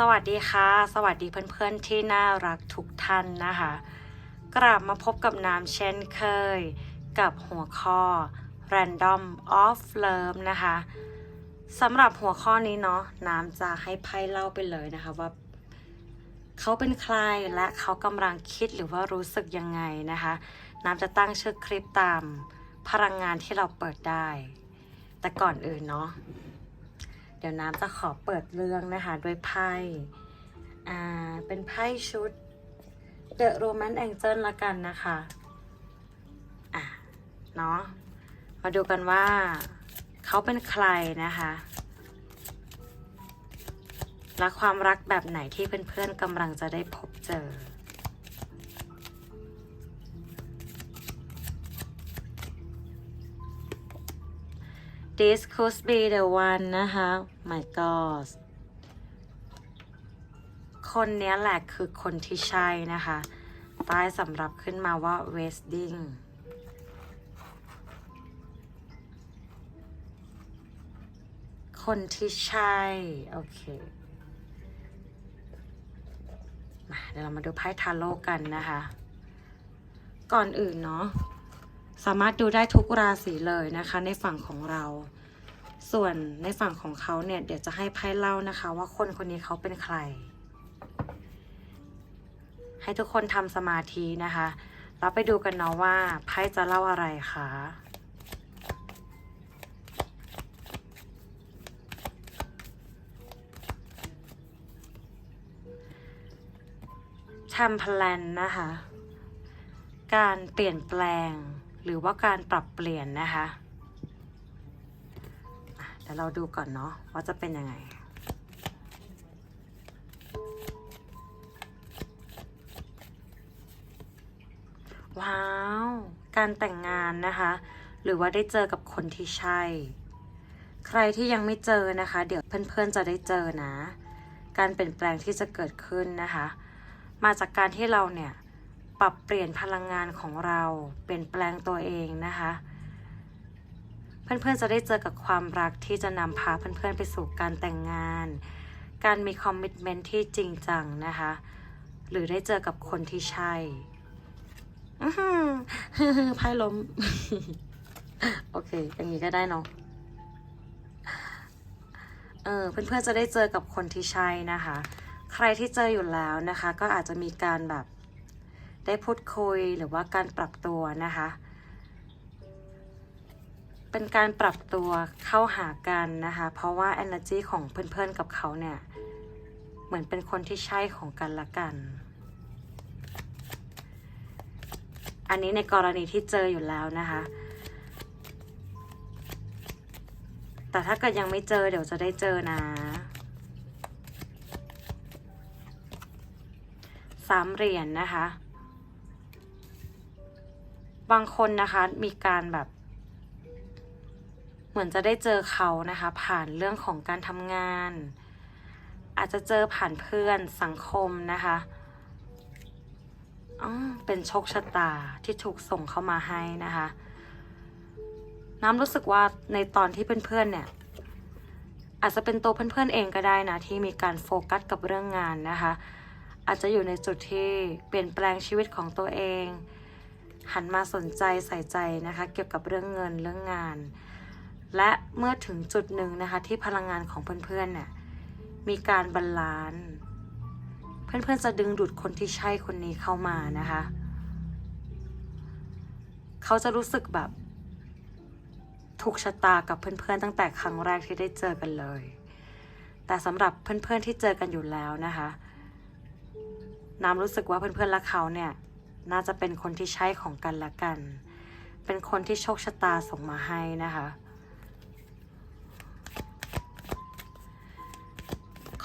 สวัสดีค่ะ สวัสดีเพื่อนๆที่น่ารักทุกท่านนะคะ กลับมาพบกับน้ำเช่นเคย กับหัวข้อ Random of Love นะคะสำหรับหัวข้อนี้เนาะน้ำจะให้ไพ่เล่าไปเลยนะคะว่า เขาเป็นใครและเขากำลังคิดหรือว่ารู้สึกยังไงนะคะ น้ำจะตั้งชื่อคลิปตามพลังงานที่เราเปิดได้ แต่ก่อนอื่นเนาะ ดี๋ยวน้ำจะขอเปิดเรื่องนะคะด้วยไพ่อ่าเป็นไพ่ชุด The Roman Angel ละกันนะคะอะเนาะมาดูกันว่าเขาเป็นใครนะคะ และความรักแบบไหนที่เพื่อนๆกำลังจะได้พบเจอ This could be the one นะคะ My God คนนี้แหละคือคนที่ใช่นะคะป้ายสำหรับขึ้นมาว่า Wedding คนที่ใช่ โอเค มาเดี๋ยวเรามาดูไพ่ทาโร่กันนะคะ ก่อนอื่นเนาะ สามารถดูได้ทุกราศีเลยนะคะในฝั่งของเรา ส่วนในฝั่งของเขาเนี่ย เดี๋ยวจะให้ไพ่เล่านะคะ ว่าคนคนนี้เขาเป็นใคร ให้ทุกคนทำสมาธินะคะแล้วไปดูกันเนาะว่าไพ่จะเล่าอะไรคะทำพลันนะคะ การเปลี่ยนแปลงหรือว่าการปรับเปลี่ยนนะคะ ดี๋ยวเราดูก่อนเนาะว่าจะเป็นยังไง ว้าว การแต่งงานนะคะ หรือว่าได้เจอกับคนที่ใช่ ใครที่ยังไม่เจอนะคะ เดี๋ยวเพื่อนๆจะได้เจอนะ การเปลี่ยนแปลงที่จะเกิดขึ้นนะคะ มาจากการที่เราเนี่ยปรับเปลี่ยนพลังงานของเรา เปลี่ยนแปลงตัวเองนะคะ เพื่อนๆจะได้เจอกับความรักที่จะนำพาเพื่อนๆไปสู่การแต่งงาน การมีคอมมิชเมนที่จริงจังนะคะ หรือได้เจอกับคนที่ใช่อือหือไพ่ล้ม โอเค อย่างนี้ก็ได้เนาะเออเพื่อนๆจะได้เจอกับคนที่ใช่นะคะ ใครที่เจออยู่แล้วนะคะ ก็อาจจะมีการแบบได้พูดคุยหรือว่าการปรับตัวนะคะ เป็นการปรับตัวเข้าหากันนะคะ เพราะว่า energy ของเพื่อนๆกับเขาเนี่ย เหมือนเป็นคนที่ใช่ของกันและกัน อันนี้ในกรณีที่เจออยู่แล้วนะคะ แต่ถ้าเกิดยังไม่เจอเดี๋ยวจะได้เจอนะสามเหรียญนะคะ บางคนนะคะมีการแบบ เหมือนจะได้เจอเขานะคะ ผ่านเรื่องของการทำงาน อาจจะเจอผ่านเพื่อนสังคมนะคะเป็นโชคชะตาที่ถูกส่งเข้ามาให้นะคะ น้ำรู้สึกว่าในตอนที่เพื่อนๆเนี่ย อาจจะเป็นตัวเพื่อนๆเองก็ได้นะที่มีการโฟกัสกับเรื่องงานนะคะ อาจจะอยู่ในจุดที่เปลี่ยนแปลงชีวิตของตัวเอง หันมาสนใจใส่ใจนะคะ เกี่ยวกับเรื่องเงินเรื่องงาน และเมื่อถึงจุดหนึ่งนะคะที่พลังงานของเพื่อนๆเนี่ยมีการบาลานซ์เพื่อนๆจะดึงดูดคนที่ใช่คนนี้เข้ามานะคะ เขาจะรู้สึกแบบถูกชะตากับเพื่อนๆตั้งแต่ครั้งแรกที่ได้เจอกันเลย แต่สำหรับเพื่อนๆที่เจอกันอยู่แล้วนะคะน้ำรู้สึกว่าเพื่อนๆและเขาเนี่ยน่าจะเป็นคนที่ใช่ของกันและกัน เป็นคนที่โชคชะตาส่งมาให้นะคะ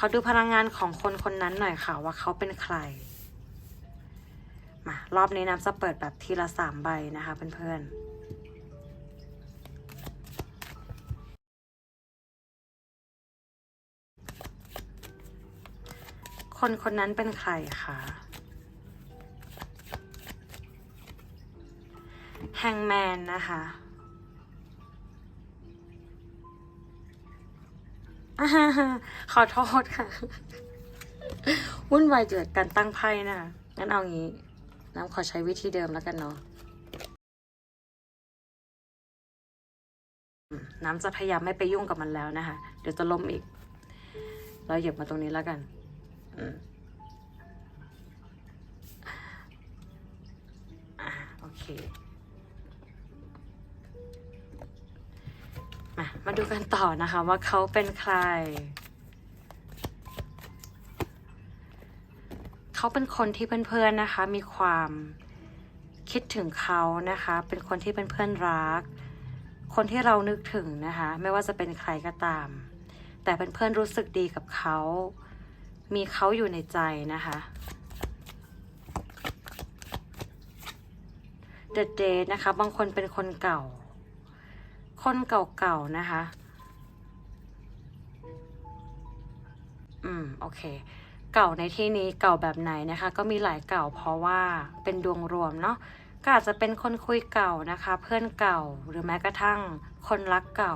ขอดูพลังงานของคนคนนั้นหน่อยค่ะว่าเขาเป็นใคร มารอบนี้น้ำจะเปิดแบบทีละสามใบนะคะเพื่อนๆคนคนนั้นเป็นใครคะ แฮงแมนนะคะ ขอโทษค่ะ วุ่นวายเกิดการตั้งไพ่นะคะงั้นเอางี้ น้ำขอใช้วิธีเดิมแล้วกันเนาะน้ำจะพยายามไม่ไปยุ่งกับมันแล้วนะคะ เดี๋ยวจะล้มอีก เราเหยียบมาตรงนี้แล้วกันอโอเค มามาดูกันต่อนะคะว่าเขาเป็นใคร เขาเป็นคนที่เพื่อนๆนะคะ มีความคิดถึงเขานะคะ เป็นคนที่เป็นเพื่อนรัก คนที่เรานึกถึงนะคะ ไม่ว่าจะเป็นใครก็ตาม แต่เป็นเพื่อนรู้สึกดีกับเขา มีเขาอยู่ในใจนะคะ The Date นะคะ บางคนเป็นคนเก่า คนเก่าๆนะคะ อืม โอเค เก่าในที่นี้เก่าแบบไหนนะคะ ก็มีหลายเก่าเพราะว่าเป็นดวงรวมเนาะก็อาจจะเป็นคนคุยเก่านะคะ เพื่อนเก่าหรือแม้กระทั่งคนรักเก่า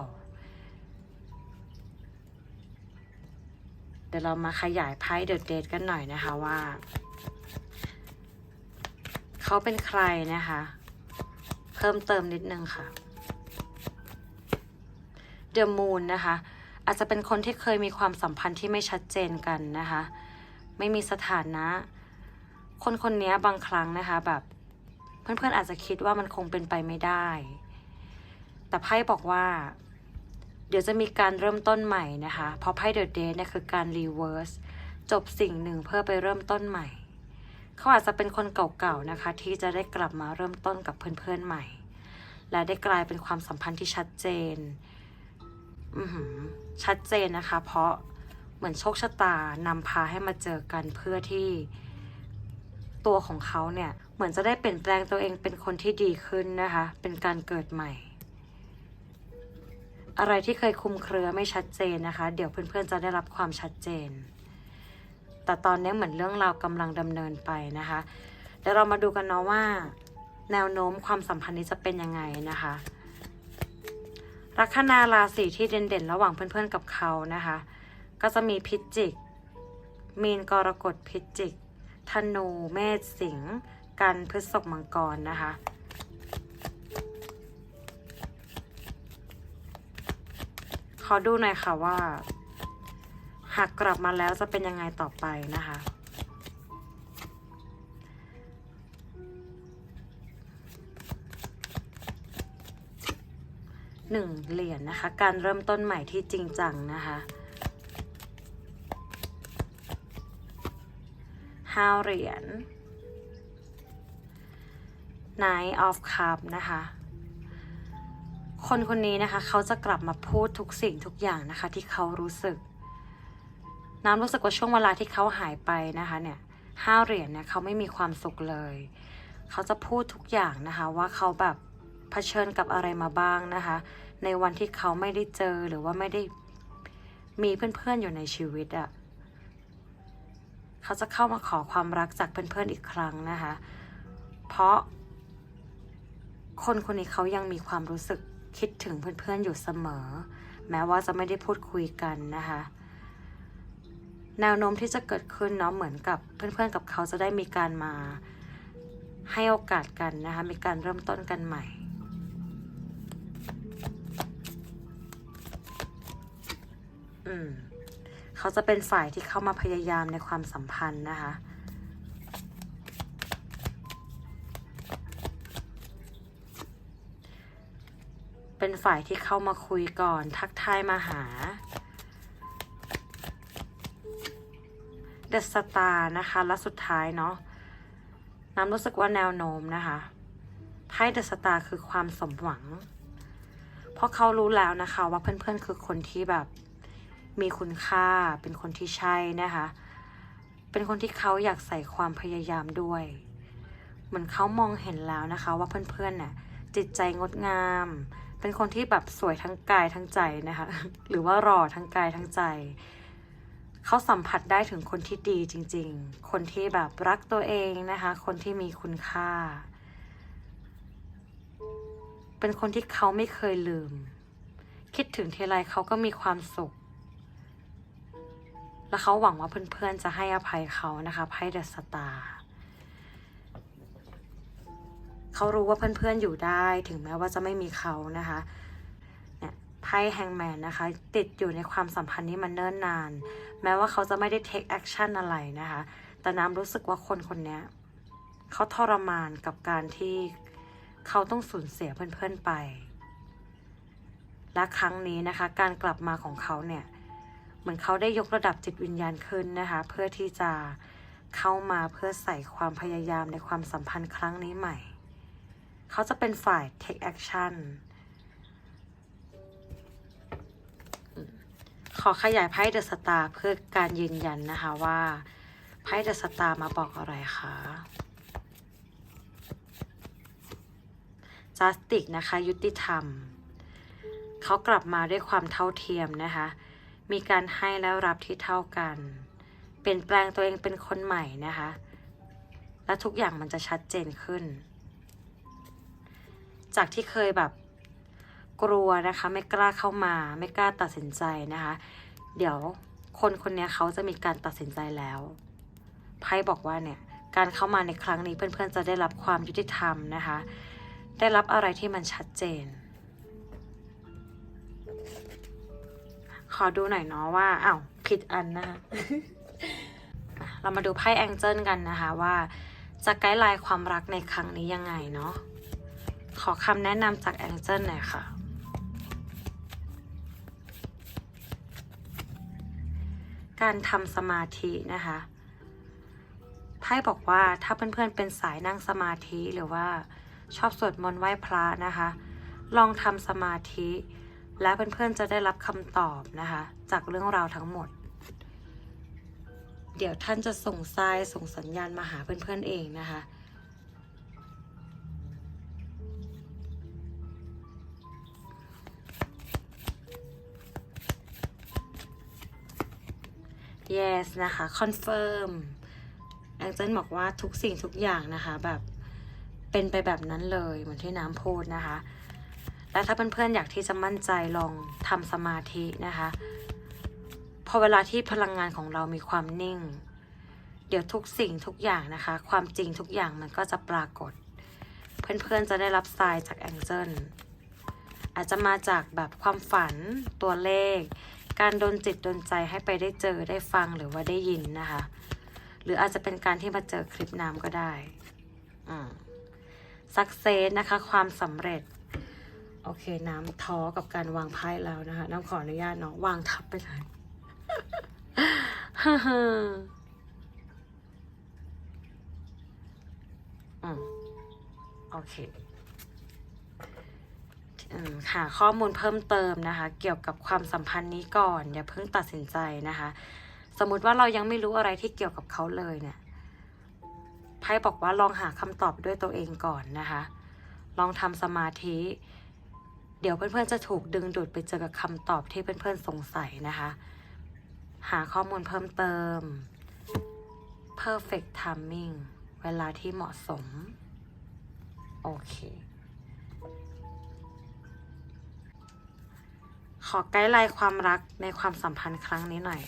เดี๋ยวเรามาขยายไพ่เด e เด e กันหน่อยนะคะว่าเขาเป็นใครนะคะ เพิ่มเติมนิดนึงค่ะ เดอะมูนนะคะ อาจจะเป็นคนที่เคยมีความสัมพันธ์ที่ไม่ชัดเจนกันนะคะ ไม่มีสถานะ คนคนนี้บางครั้งนะคะแบบ เพื่อนๆอาจจะคิดว่ามันคงเป็นไปไม่ได้ แต่ไพ่บอกว่า เดี๋ยวจะมีการเริ่มต้นใหม่นะคะ เพราะไพ่เดอะเดย์เนี่ยคือการรีเวิร์สจบสิ่งหนึ่งเพื่อไปเริ่มต้นใหม่ เขาอาจจะเป็นคนเก่าๆนะคะ ที่จะได้กลับมาเริ่มต้นกับเพื่อนๆใหม่ และได้กลายเป็นความสัมพันธ์ที่ชัดเจน ชัดเจนนะคะ เพราะเหมือนโชคชะตานำพาให้มาเจอกันเพื่อที่ตัวของเขาเนี่ย เหมือนจะได้เปลี่ยนแปลงตัวเองเป็นคนที่ดีขึ้นนะคะ เป็นการเกิดใหม่ อะไรที่เคยคลุมเครือไม่ชัดเจนนะคะ เดี๋ยวเพื่อนๆจะได้รับความชัดเจน แต่ตอนนี้เหมือนเรื่องราวกำลังดำเนินไปนะคะเดี๋ยวเรามาดูกันเนาะว่า แนวโน้มความสัมพันธ์นี้จะเป็นยังไงนะคะ ลัคนาราศีที่เด่นๆ ระหว่างเพื่อนๆกับเขานะคะ ก็จะมีพิจิก มีนกรกฎพิจิก ธนูเมษสิงห์กันพฤษภมังกรนะคะขอดูหน่อยค่ะว่า หากกลับมาแล้วจะเป็นยังไงต่อไปนะคะ หนึ่งเหรียญนะคะ การเริ่มต้นใหม่ที่จริงจังนะคะห้าเหรียญ Nine of Cup นะคะ คนคนนี้นะคะเขาจะกลับมาพูดทุกสิ่งทุกอย่างนะคะที่เขารู้สึก น้ำรู้สึกว่าช่วงเวลาที่เขาหายไปนะคะเนี่ยห้าเหรียญเนี่ยเขาไม่มีความสุขเลย เขาจะพูดทุกอย่างนะคะว่าเขาแบบ ผชิญกับอะไรมาบ้างนะคะ ในวันที่เขาไม่ได้เจอหรือว่าไม่ได้มีเพื่อนๆอยู่ในชีวิตอะ่ะเขาจะเข้ามาขอความรักจากเพื่อนๆอีกครั้งนะคะ เพราะ คนคนนี้เขายังมีความรู้สึกคิดถึงเพื่อนๆอยู่เสมอ แม้ว่าจะไม่ได้พูดคุยกันนะคะแนวโน้มที่จะเกิดขึ้นเนาะเหมือนกับเพื่อนๆกับเขาจะได้มีการมาให้โอกาสกันนะคะมีการเริ่มต้นกันใหม่ อืมเขาจะเป็นฝ่ายที่เข้ามาพยายามในความสัมพันธ์นะคะ เป็นฝ่ายที่เข้ามาคุยก่อน ทักทายมาหาเดอะสตาร์นะคะ และสุดท้ายเนาะน้ำรู้สึกว่าแนวโน้มนะคะไพ่เดอะสตาร์คือความสมหวัง เพราะเขารู้แล้วนะคะว่าเพื่อนๆคือคนที่แบบ มีคุณค่าเป็นคนที่ใช่นะคะ เป็นคนที่เขาอยากใส่ความพยายามด้วย เหมือนเขามองเห็นแล้วนะคะ ว่าเพื่อนๆน่ะจิตใจงดงาม เป็นคนที่แบบสวยทั้งกายทั้งใจนะคะ หรือว่าหล่อทั้งกายทั้งใจ เขาสัมผัสได้ถึงคนที่ดีจริง ๆ คนที่แบบรักตัวเองนะคะ คนที่มีคุณค่า เป็นคนที่เขาไม่เคยลืม คิดถึงทีไรเขาก็มีความสุข แล้วเขาหวังว่าเพื่อนๆจะให้อภัยเขานะคะไพ่เดอะสตาร์เขารู้ว่าเพื่อนๆอยู่ได้ถึงแม้ว่าจะไม่มีเขานะคะเนี่ยไพ่แฮงแมนนะคะ ติดอยู่ในความสัมพันธ์นี้มันเนิ่นนาน แม้ว่าเขาจะไม่ได้ take action อะไรนะคะ แต่น้ำรู้สึกว่าคนคนนี้เขาทรมานกับการที่เขาต้องสูญเสียเพื่อนๆไป และครั้งนี้นะคะ การกลับมาของเขาเนี่ย เหมือนเขาได้ยกระดับจิตวิญญาณขึ้นนะคะ เพื่อที่จะเข้ามาเพื่อใส่ความพยายามในความสัมพันธ์ครั้งนี้ใหม่ เขาจะเป็นฝ่าย take action ขอขยายไพ่เดอะสตาร์เพื่อการยืนยันนะคะว่าไพ่เดอะสตาร์มาบอกอะไรคะจัสติกนะคะ ยุติธรรม เขากลับมาด้วยความเท่าเทียมนะคะ มีการให้และรับที่เท่ากัน เปลี่ยนแปลงตัวเองเป็นคนใหม่นะคะ และทุกอย่างมันจะชัดเจนขึ้น จากที่เคยแบบกลัวนะคะ ไม่กล้าเข้ามา ไม่กล้าตัดสินใจนะคะ เดี๋ยวคนคนนี้เขาจะมีการตัดสินใจแล้วไพ่บอกว่าเนี่ยการเข้ามาในครั้งนี้เพื่อนๆจะได้รับความยุติธรรมนะคะ ได้รับอะไรที่มันชัดเจน ขอดูหน่อยเนาะว่าอ้าวผิดอันนะคะอะเรามาดูไพ่แองเจิลกันนะคะว่าจะไกด์ไลน์ความรักในครั้งนี้ยังไงเนาะขอคำแนะนำจากแองเจิลหน่อยค่ะ การทำสมาธินะคะไพ่บอกว่าถ้าเพื่อนๆเป็นสายนั่งสมาธิหรือว่าชอบสวดมนต์ไหว้พระนะคะ ลองทำสมาธิ และเพื่อนๆจะได้รับคำตอบนะคะ จากเรื่องราวทั้งหมด เดี๋ยวท่านจะส่งทรายส่งสัญญาณมาหาเพื่อนๆเองนะคะ yes นะคะ confirm แองเจิลบอกว่าทุกสิ่งทุกอย่างนะคะ แบบเป็นไปแบบนั้นเลย เหมือนที่น้ำพูดนะคะ และถ้าเพื่อนๆอยากที่จะมั่นใจลองทำสมาธินะคะ พอเวลาที่พลังงานของเรามีความนิ่ง เดี๋ยวทุกสิ่งทุกอย่างนะคะ ความจริงทุกอย่างมันก็จะปรากฏ เพื่อนๆจะได้รับทรายจากแองเจิลอาจจะมาจากแบบความฝันตัวเลข การโดนจิตโดนใจให้ไปได้เจอได้ฟังหรือว่าได้ยินนะคะ หรืออาจจะเป็นการที่มาเจอคลิปน้ำก็ได้สักเซสนะคะ ความสำเร็จ โอเค น้ำท้อกับการวางไพ่แล้วนะคะ น้ำขออนุญาตเนาะวางทับไปเลยฮ่าฮ่าอืมโอเคอืมหาข้อมูลเพิ่มเติมนะคะ เกี่ยวกับความสัมพันธ์นี้ก่อน อย่าเพิ่งตัดสินใจนะคะ สมมุติว่าเรายังไม่รู้อะไรที่เกี่ยวกับเขาเลยเนี่ยไพ่บอกว่าลองหาคำตอบด้วยตัวเองก่อนนะคะ ลองทำสมาธิ เดี๋ยวเพื่อนๆจะถูกดึงดูดไปเจอกับคำตอบที่เพื่อนๆสงสัยนะคะ หาข้อมูลเพิ่มเติม perfect timing เวลาที่เหมาะสม โอเค ขอไกด์ไลน์ความรักในความสัมพันธ์ครั้งนี้หน่อย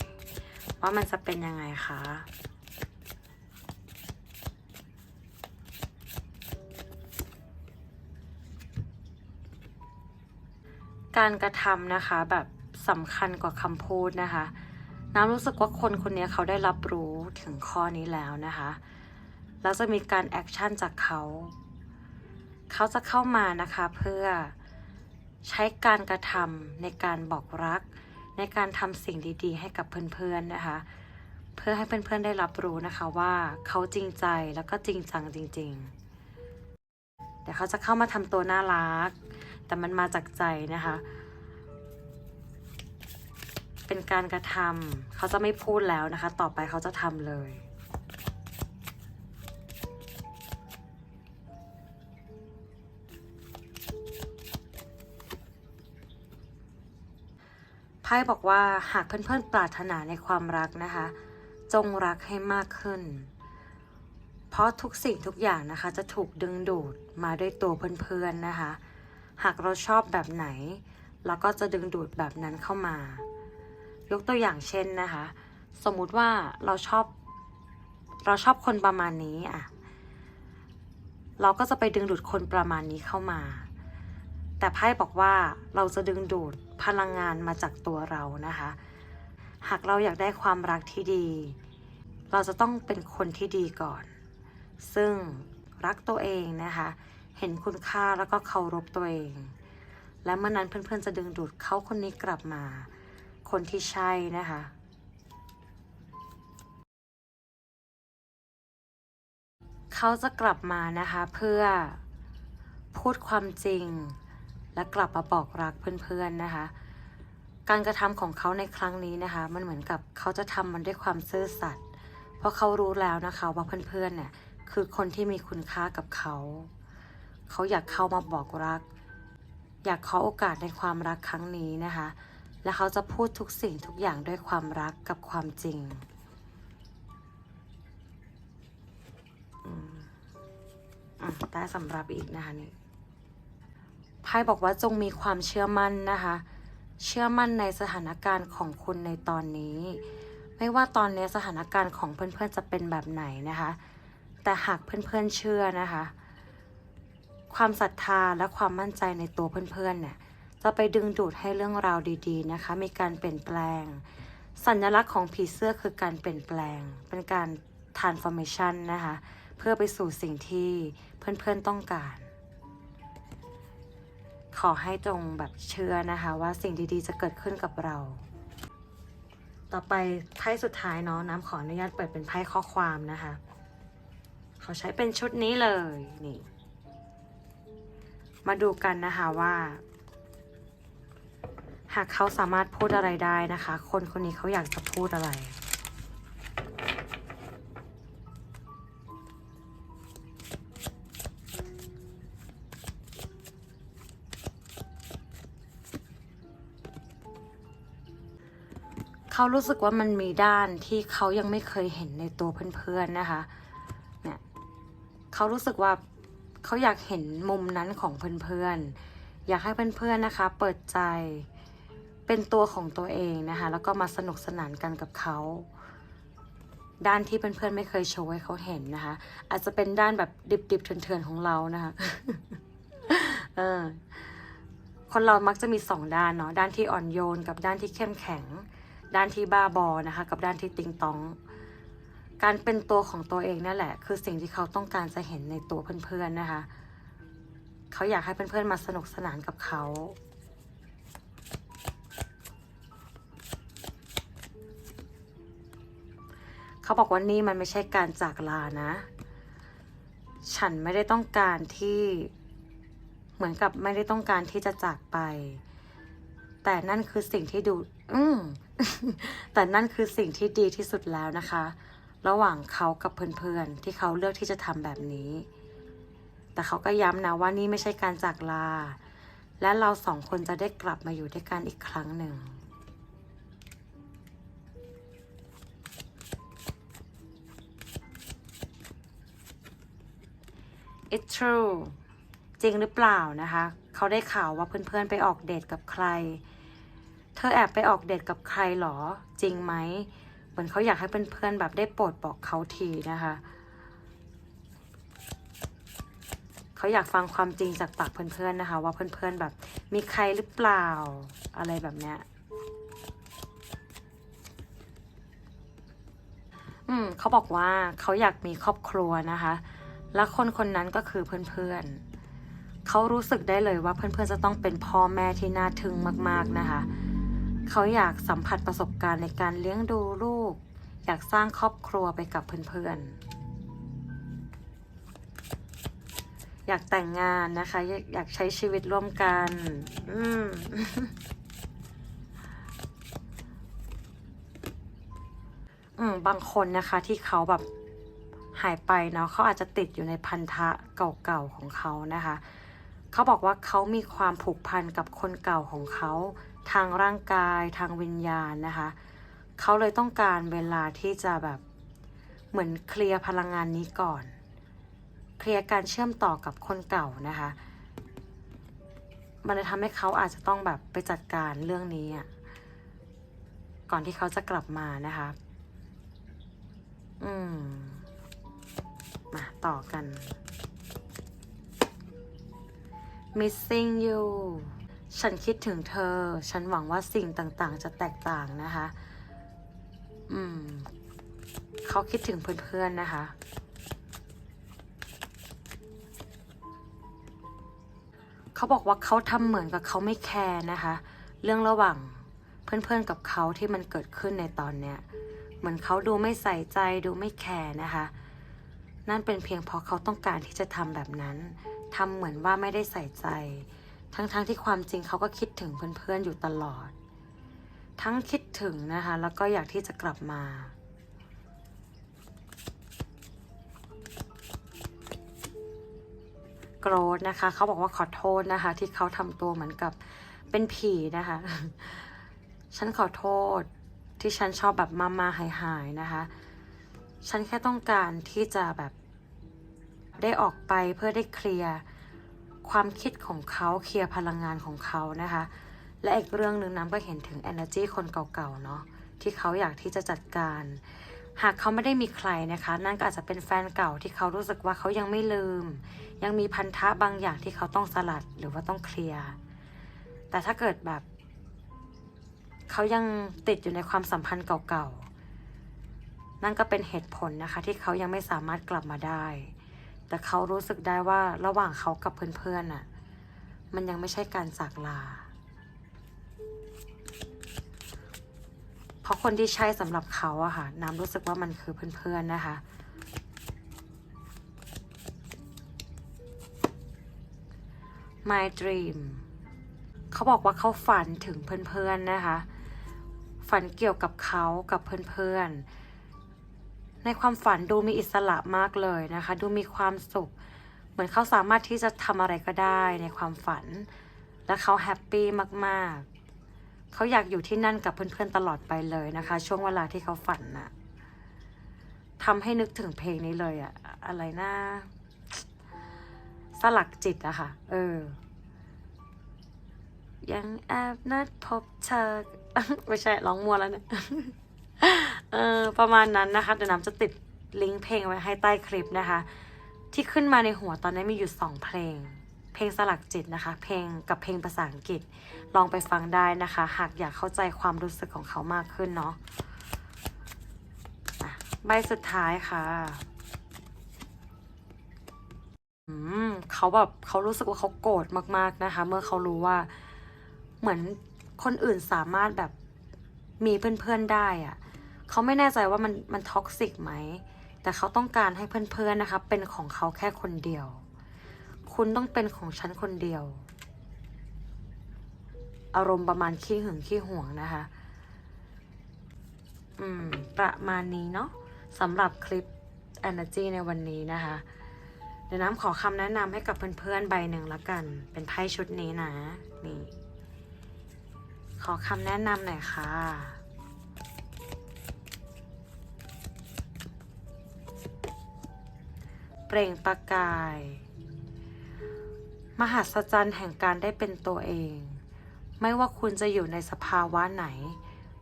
ว่ามันจะเป็นยังไงคะ การกระทำนะคะแบบสำคัญกว่าคำพูดนะคะ น้ำรู้สึกว่าคนคนนี้เขาได้รับรู้ถึงข้อนี้แล้วนะคะแล้วจะมีการแอคชั่นจากเขา เขาจะเข้ามานะคะเพื่อใช้การกระทำในการบอกรัก ในการทำสิ่งดีๆ ให้กับเพื่อนๆนะคะ เพื่อให้เพื่อนๆได้รับรู้นะคะว่าเขาจริงใจแล้วก็จริงจังจริงๆแต่เขาจะเข้ามาทำตัวน่ารัก แต่มันมาจากใจนะคะ เป็นการกระทำเขาจะไม่พูดแล้วนะคะ ต่อไปเขาจะทำเลยไพ่บอกว่าหากเพื่อนๆปรารถนาในความรักนะคะ จงรักให้มากขึ้น เพราะทุกสิ่งทุกอย่างนะคะ จะถูกดึงดูดมาด้วยตัวเพื่อนๆนะคะ หากเราชอบแบบไหน เราก็จะดึงดูดแบบนั้นเข้ามา ยกตัวอย่างเช่นนะคะ สมมุติว่าเราชอบ เราชอบคนประมาณนี้อะ เราก็จะไปดึงดูดคนประมาณนี้เข้ามา แต่ไพ่บอกว่าเราจะดึงดูดพลังงานมาจากตัวเรานะคะ หากเราอยากได้ความรักที่ดี เราจะต้องเป็นคนที่ดีก่อน ซึ่งรักตัวเองนะคะ เห็นคุณค่าแล้วก็เคารพตัวเอง และเมื่อนั้นเพื่อนๆจะดึงดูดเขาคนนี้กลับมา คนที่ใช่นะคะเขาจะกลับมานะคะเพื่อพูดความจริง และกลับมาบอกรักเพื่อนๆนะคะ การกระทำของเขาในครั้งนี้นะคะ มันเหมือนกับเขาจะทำมันด้วยความซื่อสัตย์เพราะเขารู้แล้วนะคะว่าเพื่อนๆเนี่ยคือคนที่มีคุณค่ากับเขา เขาอยากเข้ามาบอกรัก อยากขอโอกาสในความรักครั้งนี้นะคะ และเขาจะพูดทุกสิ่งทุกอย่างด้วยความรักกับความจริงได้สำหรับอีกนะคะนี่ไพ่บอกว่าจงมีความเชื่อมั่นนะคะ เชื่อมั่นในสถานการณ์ของคุณในตอนนี้ ไม่ว่าตอนนี้สถานการณ์ของเพื่อนๆจะเป็นแบบไหนนะคะ แต่หากเพื่อนๆเชื่อนะคะ ความศรัทธาและความมั่นใจในตัวเพื่อนๆเนี่ยจะไปดึงดูดให้เรื่องราวดีๆนะคะ มีการเปลี่ยนแปลง สัญลักษณ์ของผีเสื้อคือการเปลี่ยนแปลง เป็นการ transformation นะคะ เพื่อไปสู่สิ่งที่เพื่อนๆต้องการ ขอให้จงแบบเชื่อนะคะว่าสิ่งดีๆจะเกิดขึ้นกับเรา ต่อไปไพ่สุดท้ายเนาะน้ำขออนุญาตเปิดเป็นไพ่ข้อความนะคะเขาใช้เป็นชุดนี้เลยนี่ มาดูกันนะคะว่า หากเขาสามารถพูดอะไรได้นะคะ คนคนนี้เขาอยากจะพูดอะไรเขารู้สึกว่ามันมีด้านที่เขายังไม่เคยเห็นในตัวเพื่อนๆนะคะ เนี่ย เขารู้สึกว่า เขาอยากเห็นมุมนั้นของเพื่อนๆ อยากให้เพื่อนๆนะคะ เปิดใจเป็นตัวของตัวเองนะคะ แล้วก็มาสนุกสนานกันกับเขาด้านที่เพื่อนๆไม่เคยโชว์ให้เขาเห็นนะคะ อาจจะเป็นด้านแบบดิบๆเถื่อนๆของเรานะคะเออคนเรามักจะมีสองด้านเนาะด้านที่อ่อนโยน กับด้านที่เข้มแข็ง ด้านที่บ้าบอนะคะ กับด้านที่ติงตอง การเป็นตัวของตัวเองนั่นแหละ คือสิ่งที่เขาต้องการจะเห็นในตัวเพื่อนๆนะคะ เขาอยากให้เพื่อนๆมาสนุกสนานกับเขาเขาบอกว่านี่มันไม่ใช่การจากลานะ ฉันไม่ได้ต้องการที่เหมือนกับไม่ได้ต้องการที่จะจากไป แต่นั่นคือสิ่งที่ดู อืมแต่นั่นคือสิ่งที่ดีที่สุดแล้วนะคะ ระหว่างเขากับเพื่อนๆ ที่เขาเลือกที่จะทำแบบนี้ แต่เขาก็ย้ำนะว่านี่ไม่ใช่การจากลา และเราสองคนจะได้กลับมาอยู่ด้วยกันอีกครั้งหนึ่ง It's true จริงหรือเปล่านะคะ เขาได้ข่าวว่าเพื่อนๆไปออกเดทกับใคร เธอแอบไปออกเดทกับใครหรอ จริงไหม มือนเขาอยากให้เพื่อนๆแบบได้โปรดบอกเขาทีนะคะเขาอยากฟังความจริงจากปากเพื่อนๆนะคะ ว่าเพื่อนๆแบบ มีใครหรือเปล่าอะไรแบบเนี้ยอืมเขาบอกว่าเขาอยากมีครอบครัวนะคะ และคนคนนั้นก็คือเพื่อนๆเขารู้สึกได้เลยว่าเพื่อนๆจะต้องเป็นพ่อแม่ที่น่าทึ่งมาก ๆนะคะ เขาอยากสัมผัสประสบการณ์ในการเลี้ยงดูลูก อยากสร้างครอบครัวไปกับเพื่อนๆ อยากแต่งงานนะคะอยากอยากใช้ชีวิตร่วมกัน อืมอืมบางคนนะคะที่เขาแบบหายไปเนาะเขาอาจจะติดอยู่ในพันธะเก่าๆของเขานะคะ เขาบอกว่าเขามีความผูกพันกับคนเก่าของเขา ทางร่างกายทางวิญญาณนะคะ เขาเลยต้องการเวลาที่จะแบบเหมือนเคลียร์พลังงานนี้ก่อน เคลียร์การเชื่อมต่อกับคนเก่านะคะ มันจะทำให้เขาอาจจะต้องแบบไปจัดการเรื่องนี้อะก่อนที่เขาจะกลับมานะคะ อืม มาต่อกัน missing you ฉันคิดถึงเธอ ฉันหวังว่าสิ่งต่างๆ จะแตกต่างนะคะ อืม เขาคิดถึงเพื่อนๆนะคะ เขาบอกว่าเขาทำเหมือนกับเขาไม่แคร์นะคะ เรื่องระหว่างเพื่อนๆกับเขาที่มันเกิดขึ้นในตอนเนี้ย เหมือนเขาดูไม่ใส่ใจดูไม่แคร์นะคะ นั่นเป็นเพียงเพราะเขาต้องการที่จะทำแบบนั้นทำเหมือนว่าไม่ได้ใส่ใจ ทั้งๆทที่ความจริงเขาก็คิดถึงเพื่อนๆอยู่ตลอด ทั้งคิดถึงนะคะ แล้วก็อยากที่จะกลับมา โกรธนะคะ เขาบอกว่าขอโทษนะคะ ที่เขาทำตัวเหมือนกับเป็นผีนะคะ ฉันขอโทษที่ฉันชอบแบบมามาหายหายนะคะ ฉันแค่ต้องการที่จะแบบได้ออกไปเพื่อได้เคลียร์ ความคิดของเขาเคลียร์พลังงานของเขานะคะ และอีกเรื่องหนึ่งน้ำก็เห็นถึง energy คนเก่าๆเนาะที่เขาอยากที่จะจัดการ หากเขาไม่ได้มีใครนะคะ นั่นก็อาจจะเป็นแฟนเก่าที่เขารู้สึกว่าเขายังไม่ลืม ยังมีพันธะบางอย่างที่เขาต้องสลัดหรือว่าต้องเคลียร์แต่ถ้าเกิดแบบ เขายังติดอยู่ในความสัมพันธ์เก่าๆนั่นก็เป็นเหตุผลนะคะ ที่เขายังไม่สามารถกลับมาได้ แต่เขารู้สึกได้ว่าระหว่างเขากับเพื่อนๆน่ะ มันยังไม่ใช่การจากลา เพราะคนที่ใช่สำหรับเขาอะค่ะ น้ำรู้สึกว่ามันคือเพื่อนๆนะคะ My Dream เขาบอกว่าเขาฝันถึงเพื่อนๆนะคะ ฝันเกี่ยวกับเขากับเพื่อนๆ ในความฝันดูมีอิสระมากเลยนะคะ ดูมีความสุข เหมือนเขาสามารถที่จะทำอะไรก็ได้ในความฝัน และเขาแฮปปี้มากๆ เขาอยากอยู่ที่นั่นกับเพื่อนๆตลอดไปเลยนะคะ ช่วงเวลาที่เขาฝันน่ะทำให้นึกถึงเพลงนี้เลยอะอะไรนะสลักจิตอะค่ะ เออ ยังแอบนัดพบเธอไม่ใช่ร้องมัวแล้วเนี่ย เออประมาณนั้นนะคะเดี๋ยวน้ำจะติดลิงก์เพลงไว้ให้ใต้คลิปนะคะ ที่ขึ้นมาในหัวตอนนี้มีอยู่สองเพลง เพลงสลักจิตนะคะ เพลงกับเพลงภาษาอังกฤษลองไปฟังได้นะคะ หากอยากเข้าใจความรู้สึกของเขามากขึ้นเนาะะใบสุดท้ายค่ะอืมเขาแบบเขารู้สึกว่าเขาโกรธมากๆนะคะ เมื่อเขารู้ว่าเหมือนคนอื่นสามารถแบบมีเพื่อนๆได้อะ เขาไม่แน่ใจว่ามันมันท็อกซิกไหม แต่เขาต้องการให้เพื่อนๆนะคะ เป็นของเขาแค่คนเดียว คุณต้องเป็นของฉันคนเดียว อารมณ์ประมาณขี้หึงขี้ห่วงนะคะ อืม ประมาณนี้เนาะสำหรับคลิป Energy ในวันนี้นะคะ เดี๋ยวน้ำขอคำแนะนำให้กับเพื่อนๆใบหนึ่งละกัน เป็นไพ่ชุดนี้นะ นี่ ขอคำแนะนำหน่อยค่ะ เปล่งประกาย มหัศจรรย์แห่งการได้เป็นตัวเอง ไม่ว่าคุณจะอยู่ในสภาวะไหน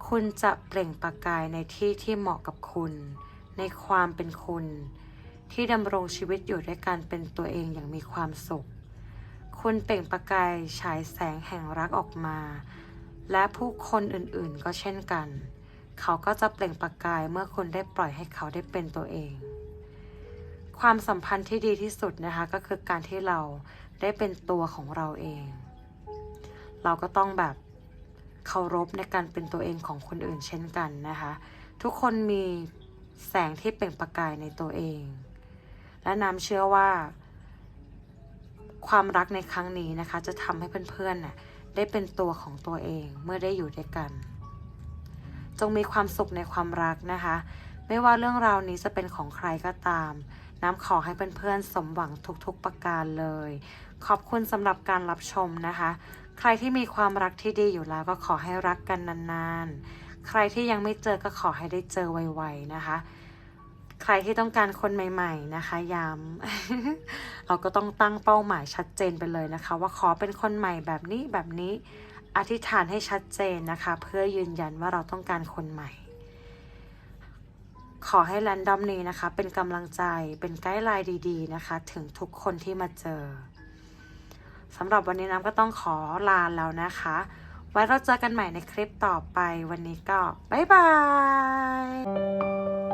คุณจะเปล่งประกายในที่ที่เหมาะกับคุณ ในความเป็นคุณ ที่ดำรงชีวิตอยู่ด้วยการเป็นตัวเองอย่างมีความสุข คุณเปล่งประกายฉายแสงแห่งรักออกมา และผู้คนอื่นๆก็เช่นกันเขาก็จะเปล่งประกายเมื่อคุณได้ปล่อยให้เขาได้เป็นตัวเอง ความสัมพันธ์ที่ดีที่สุดนะคะก็คือการที่เราได้เป็นตัวของเราเอง เราก็ต้องแบบเคารพในการเป็นตัวเองของคนอื่นเช่นกันนะคะ ทุกคนมีแสงที่เปล่งประกายในตัวเอง และน้ำเชื่อว่า ความรักในครั้งนี้นะคะ จะทำให้เพื่อนๆน่ะได้เป็นตัวของตัวเองเมื่อได้อยู่ด้วยกัน จงมีความสุขในความรักนะคะ ไม่ว่าเรื่องราวนี้จะเป็นของใครก็ตาม น้ำขอให้เพื่อนๆสมหวังทุกๆประการเลย ขอบคุณสำหรับการรับชมนะคะ ใครที่มีความรักที่ดีอยู่แล้วก็ขอให้รักกันนานๆ ใครที่ยังไม่เจอก็ขอให้ได้เจอไวๆนะคะ ใครที่ต้องการคนใหม่ๆนะคะย้ำเราก็ต้องตั้งเป้าหมายชัดเจนไปเลยนะคะ ว่าขอเป็นคนใหม่แบบนี้แบบนี้อธิษฐานให้ชัดเจนนะคะ เพื่อยืนยันว่าเราต้องการคนใหม่ ขอให้แรนดอมนี้นะคะ เป็นกำลังใจเป็นไกด์ไลน์ดีๆนะคะ ถึงทุกคนที่มาเจอสำหรับวันนี้น้ำก็ต้องขอลาแล้วนะคะ ไว้เราเจอกันใหม่ในคลิปต่อไปวันนี้ก็ บ๊ายบาย